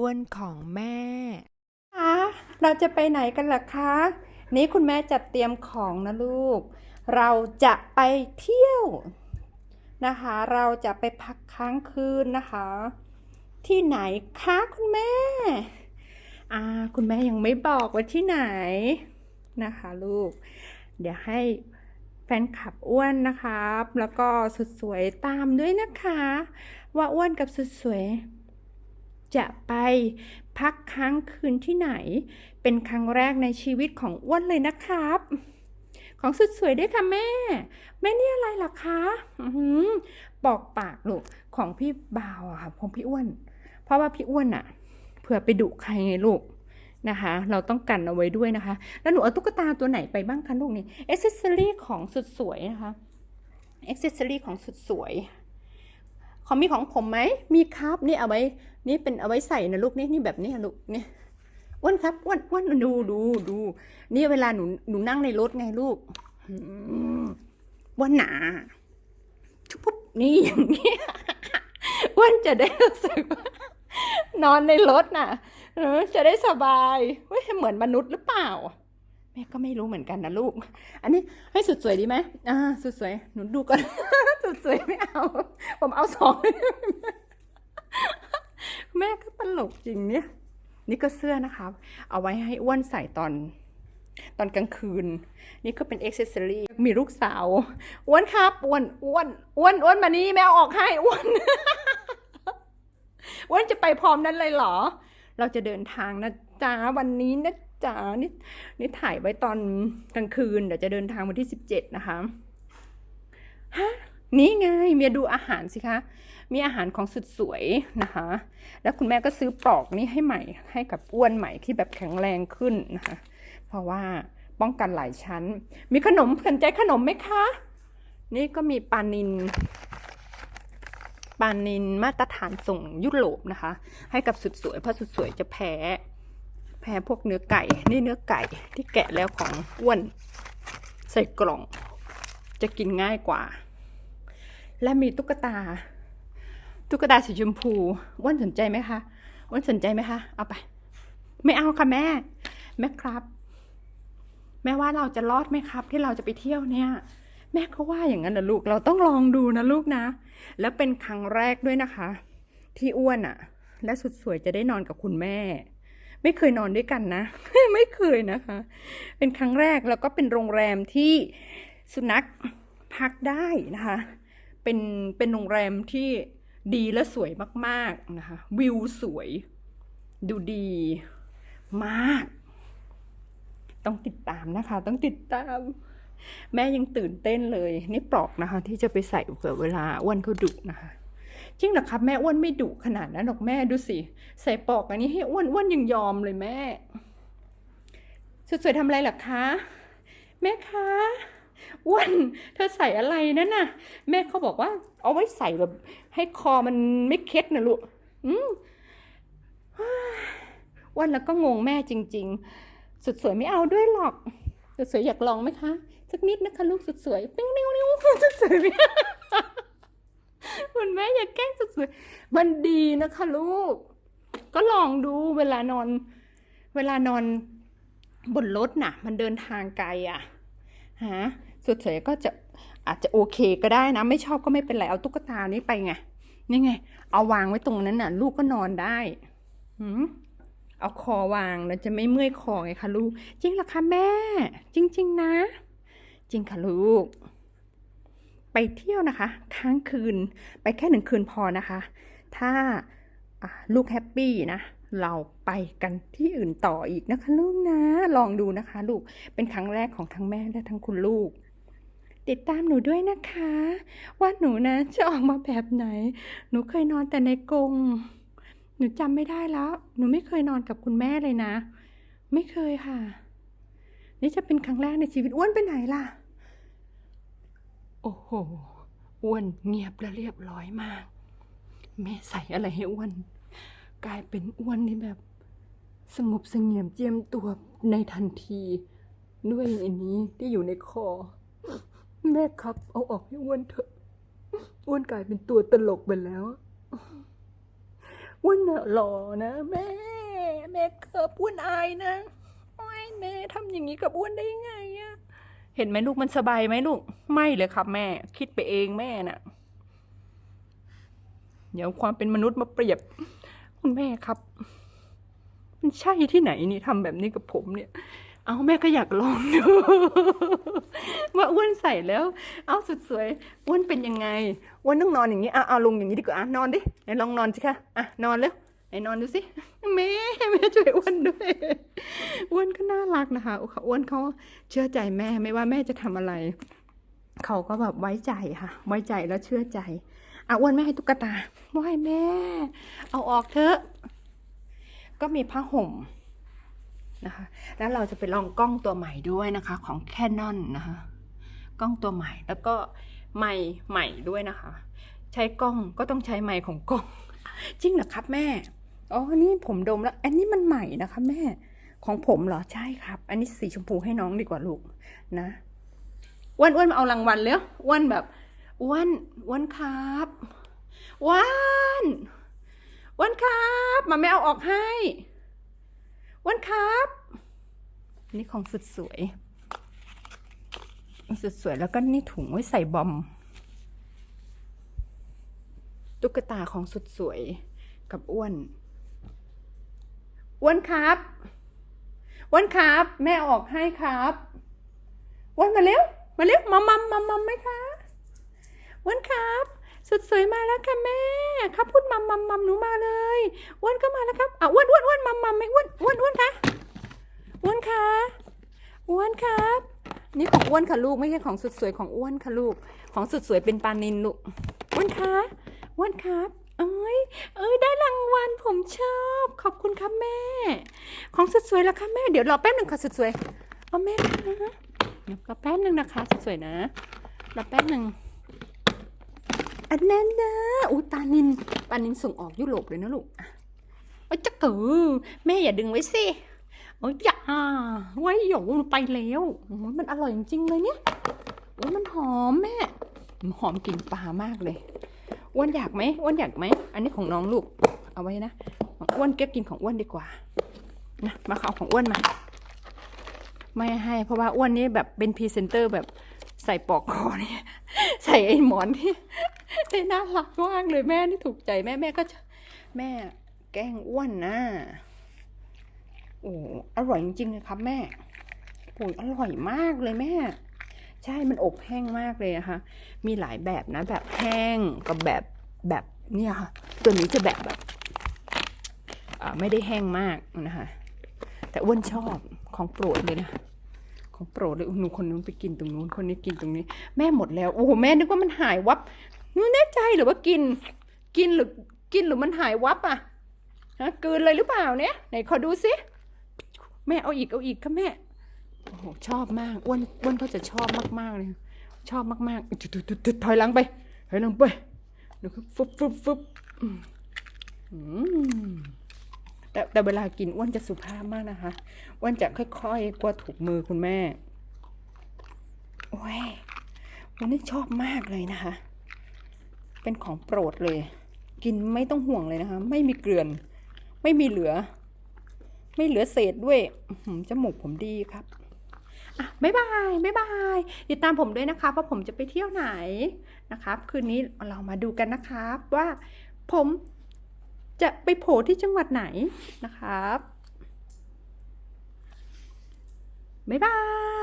อ้วนของแม่คะเราจะไปไหนกันล่ะคะ นี่คุณแม่จัดเตรียมของนะลูก เราจะไปเที่ยวนะคะ เราจะไปพักค้างคืนนะคะ ที่ไหนคะคุณแม่อ่าคุณแม่ยังไม่บอกว่าที่ไหนนะคะลูก เดี๋ยวให้แฟนคลับอ้วนนะครับ แล้วก็สุดสวยตามด้วยนะคะ ว่าอ้วนกับสุดสวย จะไปพักค้างคืนที่ไหน เป็นครั้งแรกในชีวิตของอ้วนเลยนะครับ ของสุดสวยด้วยค่ะแม่ แม่นี่อะไรล่ะคะหือบอกปากลูกของพี่บ่าวอะค่ะของพี่อ้วน เพราะว่าพี่อ้วนอะเผื่อไปดุใครไงลูกนะคะ เราต้องกันเอาไว้ด้วยนะคะ แล้วหนูเอาตุ๊กตาตัวไหนไปบ้างคะลูกนี่เอเซสซอรี่ของสุดสวยนะคะเอเซสซอรี่ของสุดสวย ของมีของผมไหม มีครับ นี่เอาไว้ นี่เป็นเอาไว้ใส่นะลูกนี่นี่แบบนี้ลูกนี่อ้วนครับอ้วนอ้วนดูดูดู นี่เวลาหนูหนูนั่งในรถไงลูกอ้วนหนาชุบปุ๊บนี่อย่างนี้อ้วนจะได้รู้สึกว่านอนในรถน่ะจะได้สบายเฮ้ยเหมือนมนุษย์หรือเปล่า ม่ก็ไม่รู้เหมือนกันนะลูก อันนี้ให้สุดสวยดีไหมอ่า สุดสวย หนูดูก่อน สุดสวยไม่เอา ผมเอาสอง แม่ก็ตลกจริงเนี่ย นี่ก็เสื้อนะคะ เอาไว้ให้อ้วนใส่ตอนตอนกลางคืน นี่ก็เป็นอ็อกเซซอรี่มีลูกสาว อ้วนครับ อ้วน อ้วน อ้วน อ้วนมานี่แม่เอาออกให้ อ้วน อ้วนจะไปพร้อมนั้นเลยเหรอ เราจะเดินทางนะจ๊ะวันนี้นะ จ๊ะนี่นี่ถ่ายไว้ตอนกลางคืนเดี๋ยวจะเดินทางวันที่สิบเจ็ดนะคะฮะนี่ไงเมียดูอาหารสิคะมีอาหารของสุดสวยนะคะ แล้วคุณแม่ก็ซื้อปลอกนี้ให้ใหม่ให้กับอ้วนใหม่ที่แบบแข็งแรงขึ้นนะคะ เพราะว่าป้องกันหลายชั้น มีขนมสนใจขนมไหมคะ นี่ก็มีปลานินปลานินมาตรฐานส่งยุโรปนะคะ ให้กับสุดสวยเพราะสุดสวยจะแพ้ แพ้พวกเนื้อไก่ นี่เนื้อไก่ที่แกะแล้วของอ้วน ใส่กล่องจะกินง่ายกว่า และมีตุ๊กตา ตุ๊กตาสีชมพูอ้วนสนใจไหมคะอ้วนสนใจไหมคะ เอาไป ไม่เอาค่ะแม่ แม่ครับ แม่ว่าเราจะรอดไหมครับ ที่เราจะไปเที่ยวเนี่ย แม่ก็ว่าอย่างนั้นนะลูก เราต้องลองดูนะลูกนะ แล้วเป็นครั้งแรกด้วยนะคะ ที่อ้วนอะและสุดสวยจะได้นอนกับคุณแม่ ไม่เคยนอนด้วยกันนะ ไม่เคยนะคะ เป็นครั้งแรกแล้วก็เป็นโรงแรมที่สุนัขพักได้นะคะ เป็นเป็นโรงแรมที่ดีและสวยมากๆนะคะ วิวสวย ดูดีมาก ต้องติดตามนะคะ ต้องติดตาม แม่ยังตื่นเต้นเลย นี่ปลอกนะคะ ที่จะไปใส่เผื่อเวลาอ้วนเขาดุนะคะ จริงเหรอครับแม่อ้วนไม่ดุขนาดนั้นหรอกแม่ดูสิ ใส่ปลอกอันนี้ให้อ้วนอ้วนยังยอมเลยแม่ สวยๆทำอะไรหรอคะแม่คะอ้วนเธอใส่อะไรนั่นน่ะ แม่เขาบอกว่า เอาไว้ใส่แบบ ให้คอมันไม่เคล็ดนะลูกอืมอ้วนแล้วก็งงแม่จริง ๆ สุดสวยไม่เอาด้วยหรอกสุดสวยอยากลองไหมคะสักนิดนะคะลูกสุดสวยปิ้งนิ้วนิ้วสุดสวยไม่คุณแม่อย่าแกล้งสุดสวยมันดีนะคะลูก ก็ลองดูเวลานอน เวลานอนบนรถน่ะ มันเดินทางไกลอะฮะสุดสวยก็จะอาจจะโอเคก็ได้นะ ไม่ชอบก็ไม่เป็นไร เอาตุ๊กตานี้ไปไงนี่ไง เอาวางไว้ตรงนั้นน่ะ ลูกก็นอนได้หืมเอาคอวางแล้วจะไม่เมื่อยคอไงคะลูก จริงหรอคะแม่ จริง ๆ นะ จริงค่ะลูก ไปเที่ยวนะคะ ค้างคืนไปแค่หนึ่งคืนพอนะคะ ถ้าลูกแฮปปี้นะเราไปกันที่อื่นต่ออีกนะคะ ลูกนะ ลองดูนะคะ ลูกเป็นครั้งแรกของทั้งแม่และทั้งคุณลูก ติดตามหนูด้วยนะคะ ว่าหนูนะจะออกมาแบบไหน หนูเคยนอนแต่ในกรงหนูจำไม่ได้แล้ว หนูไม่เคยนอนกับคุณแม่เลยนะ ไม่เคยค่ะ นี่จะเป็นครั้งแรกในชีวิตอ้วนไปไหนล่ะ โอ้โห อ้วนเงียบและเรียบร้อยมากแม่ใส่อะไรให้อ้วน กลายเป็นอ้วนนี่แบบ สงบเสงี่ยมเจียมตัวในทันที ด้วยอันนี้ที่อยู่ในคอ แม่ครับ เอาออกให้อ้วนเถอะ อ้วนกลายเป็นตัวตลกไปแล้วอ้วนเนอะหล่อนะแม่ แม่เกิบอ้วนอายนะ โอ้ยแม่ทำอย่างนี้กับอ้วนได้ไง ห็นไหมลูกมันสบายไหมลูก ไม่เลยครับแม่ คิดไปเองแม่น่ะ เดี๋ยวความเป็นมนุษย์มาเปรียบ คุณแม่ครับ มันใช่ที่ไหนนี่ทำแบบนี้กับผมเนี่ย เอาแม่ก็อยากลองดูว่าอ้วนใส่แล้ว เอาสุดสวยอ้วนเป็นยังไงอ้วนต้องนอนอย่างนี้อะเอาลงอย่างนี้ดีกว่าอะนอนดิไหนลองนอนสิคะอะนอนเร็ว ไหนนอนดูสิแม่แม่ช่วยอ้วนด้วยอ้วนก็น่ารักนะคะอ้วนเขาเชื่อใจแม่ไม่ว่าแม่จะทำอะไร เขาก็แบบไว้ใจค่ะ ไว้ใจแล้วเชื่อใจอะอ้วนไม่ให้ตุ๊กตาไม่ให้แม่ เอาออกเถอะก็มีผ้าห่มนะคะ แล้วเราจะไปลองกล้องตัวใหม่ด้วยนะคะ ของ Canon นนะคะ กล้องตัวใหม่แล้วก็ไมค์ใหม่ด้วยนะคะ ใช้กล้องก็ต้องใช้ไมค์ของกล้อง จริงเหรอครับแม่ อ๋อนี่ผมดมแล้ว อันนี้มันใหม่นะคะแม่ของผมเหรอใช่ครับ อันนี้สีชมพูให้น้องดีกว่าลูกนะอ้วนอ้วนมาเอารางวัลแล้วอ้วนแบบอ้วนอ้วนครับอ้วนอ้วนครับมาไม่เอาออกให้อ้วนครับ นี่ของสุดสวย สุดสวยแล้วก็นี่ถุงไว้ใส่บอมตุ๊กตาของสุดสวยกับอ้วน อ้วนครับอ้วนครับ แม่อออกให้ครับอ้วนมาเร็ว มาเร็วมามัมมามัมไหมคะอ้วนครับ สุดสวยมาแล้วค่ะแม่ครับพูดมัมมัมมัมหนูมาเลยอ้วนก็มาแล้วครับอะอ้วนอ้วนอ้วนมัมมัมไหมอ้วนอ้วนอ้วนคะอ้วนคะอ้วนครับ นี่ของอ้วนค่ะลูกไม่ใช่ของสุดสวยของอ้วนค่ะลูก ของสุดสวยเป็นปลานินลูกอ้วนคะอ้วนครับ เอ้ย เอ้ย ได้รางวัลผมชอบ ขอบคุณครับแม่ ของสุดสวยแล้วค่ะแม่ เดี๋ยวรอแป๊บหนึ่งค่ะสุดสวย เอาแม่นะคะเดี๋ยวรอแป๊บหนึ่งนะคะสุดสวยนะรอแป๊บหนึ่งอันนั้นนะอุ้ปลานินปลานินส่งออกยุโรปเลยนะลูกอะเอ้ยจะกือแม่อย่าดึงไว้สิโอ้ยอย่าไว้หยงมันไปแล้วโอ้ยมันอร่อยจริงๆเลยเนี่ยโอ้ยมันหอมแม่มันหอมกลิ่นปลามากเลย อ้วนอยากไหมอ้วนอยากไหม อันนี้ของน้องลูก เอาไว้นะของอ้วนแกกินของอ้วนดีกว่า นะมาเอาของอ้วนมา ไม่ให้ เพราะว่าอ้วนนี่แบบเป็นพรีเซนเตอร์แบบใส่ปลอกคอนี่ใส่ไอ้หมอนที่ได้น่ารักมากเลยแม่นี่ถูกใจแม่แม่ก็แม่แกล้งอ้วนนะโอ้อร่อยจริงๆเลยครับแม่โอ้ยอร่อยมากเลยแม่ ใช่มันอบแห้งมากเลยนะคะมีหลายแบบนะ แบบแห้งกับแบบแบบเนี่ยค่ะ ตัวนี้จะแบบแบบไม่ได้แห้งมากนะคะแต่อ้วนชอบของโปรดเลยนะของโปรดเลยหนูคนนู้นไปกินตรงนู้นคนนี้กินตรงนี้ แม่หมดแล้วโอ้โหแม่นึกว่ามันหายวับหนูแน่ใจหรือว่ากิน กินหรือกินหรือมันหายวับอะฮะกืนเลยหรือเปล่าเนี่ยไหนขอดูสิแม่เอาอีกเอาอีกค่ะแม่ โอ้โหชอบมากอ้วนอ้วนก็จะชอบมากๆเลยชอบมากๆจุดจุดจุดถอยหลังไปถอยหลังไปเดี๋ยวฟึบฟึบฟึบแต่แต่เวลากินอ้วนจะสุภาพมากนะคะอ้วนจะค่อยๆกลัวถูกมือคุณแม่โอ้ยวันนี้ชอบมากเลยนะคะ เป็นของโปรดเลย กินไม่ต้องห่วงเลยนะคะ ไม่มีเกลือน ไม่มีเหลือ ไม่เหลือเศษด้วยจมูกผมดีครับ อะบ๊ายบายบ๊ายบายติดตามผมด้วยนะคะว่าผมจะไปเที่ยวไหนนะครับ คืนนี้เรามาดูกันนะครับว่าผมจะไปโผล่ที่จังหวัดไหนนะครับบ๊ายบาย